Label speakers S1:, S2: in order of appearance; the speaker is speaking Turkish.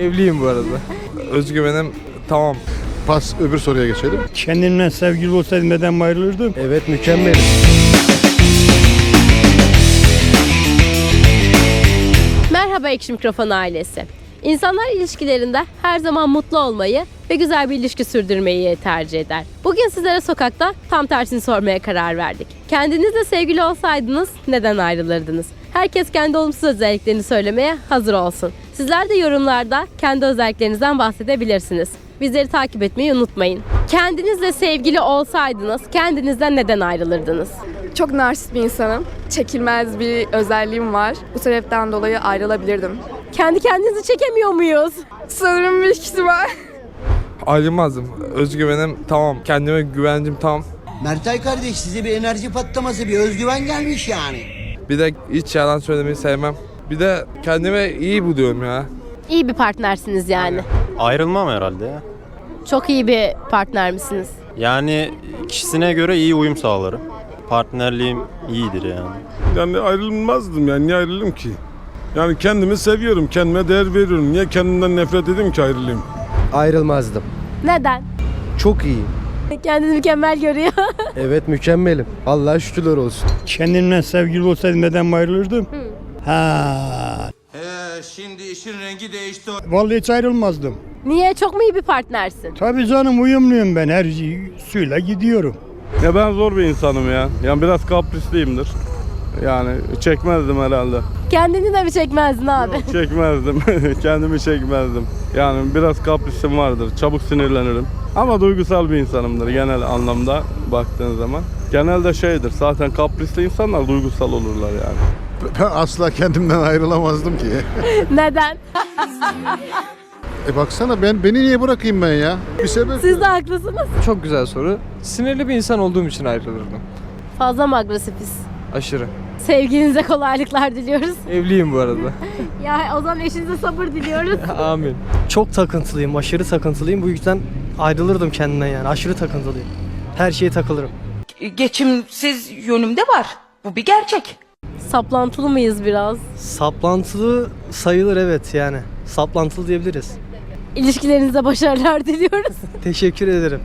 S1: Evliyim bu arada. Özgüvenim tamam.
S2: Pas öbür soruya geçelim.
S3: Kendimle sevgili olsaydım neden ayrılırdım?
S1: Evet mükemmel.
S4: Merhaba Ekşi Mikrofon ailesi. İnsanlar ilişkilerinde her zaman mutlu olmayı ve güzel bir ilişki sürdürmeyi tercih eder. Bugün sizlere sokakta tam tersini sormaya karar verdik. Kendinizle sevgili olsaydınız neden ayrılırdınız? Herkes kendi olumsuz özelliklerini söylemeye hazır olsun. Sizler de yorumlarda kendi özelliklerinizden bahsedebilirsiniz. Bizleri takip etmeyi unutmayın. Kendinizle sevgili olsaydınız kendinizden neden ayrılırdınız?
S5: Çok narsist bir insanım. Çekilmez bir özelliğim var. Bu sebepten dolayı ayrılabilirdim.
S4: Kendi kendinizi çekemiyor muyuz?
S5: Sanırım bir var.
S1: Ayrılmazdım. Özgüvenim tamam. Kendime güvencim tamam.
S6: Mertay kardeş size bir enerji patlaması, bir özgüven gelmiş yani.
S1: Bir de hiç yalan söylemeyi sevmem. Bir de kendime iyi buluyorum ya.
S4: İyi bir partnersiniz yani.
S7: Ayrılmam herhalde ya.
S4: Çok iyi bir partner misiniz?
S7: Yani kişisine göre iyi uyum sağlarım. Partnerliğim iyidir yani.
S8: Yani ayrılmazdım yani niye ayrılayım ki? Yani kendimi seviyorum, kendime değer veriyorum. Niye kendimden nefret edeyim ki ayrılayım?
S9: Ayrılmazdım.
S4: Neden?
S9: Çok iyi.
S4: Kendini mükemmel görüyor.
S9: Evet mükemmelim. Allah'a şükürler olsun.
S3: Kendimle sevgili olsaydım neden ayrılırdım? Ha.
S6: şimdi işin rengi değişti.
S3: Vallahi hiç ayrılmazdım.
S4: Niye? Çok mu iyi bir partnersin?
S3: Tabii canım uyumluyum ben her suyla gidiyorum.
S8: Ya ben zor bir insanım ya. Yani biraz kaprisliyimdir. Yani çekmezdim herhalde.
S4: Kendini de mi çekmezdin abi?
S8: Çekmezdim. Kendimi çekmezdim. Yani biraz kaprisim vardır. Çabuk sinirlenirim. Ama duygusal bir insanımdır genel anlamda baktığın zaman. Genelde şeydir. Zaten kaprisli insanlar duygusal olurlar yani.
S2: Ben asla kendimden ayrılamazdım ki.
S4: Neden?
S2: E baksana ben beni niye bırakayım ben ya? Bir sebep.
S4: Siz de haklısınız.
S1: Çok güzel soru. Sinirli bir insan olduğum için ayrılırdım.
S4: Fazla mı agresifiz?
S1: Aşırı.
S4: Sevgilinize kolaylıklar diliyoruz.
S1: Evliyim bu arada.
S4: Ya o zaman eşinize sabır diliyoruz.
S1: Amin.
S9: Çok takıntılıyım, aşırı takıntılıyım. Bu yüzden ayrılırdım kendimden yani. Aşırı takıntılıyım. Her şeye takılırım.
S10: geçimsiz yönümde var. Bu bir gerçek.
S4: Saplantılı mıyız biraz?
S9: Saplantılı sayılır evet yani. Saplantılı diyebiliriz.
S4: İlişkilerinize başarılar diliyoruz.
S9: Teşekkür ederim.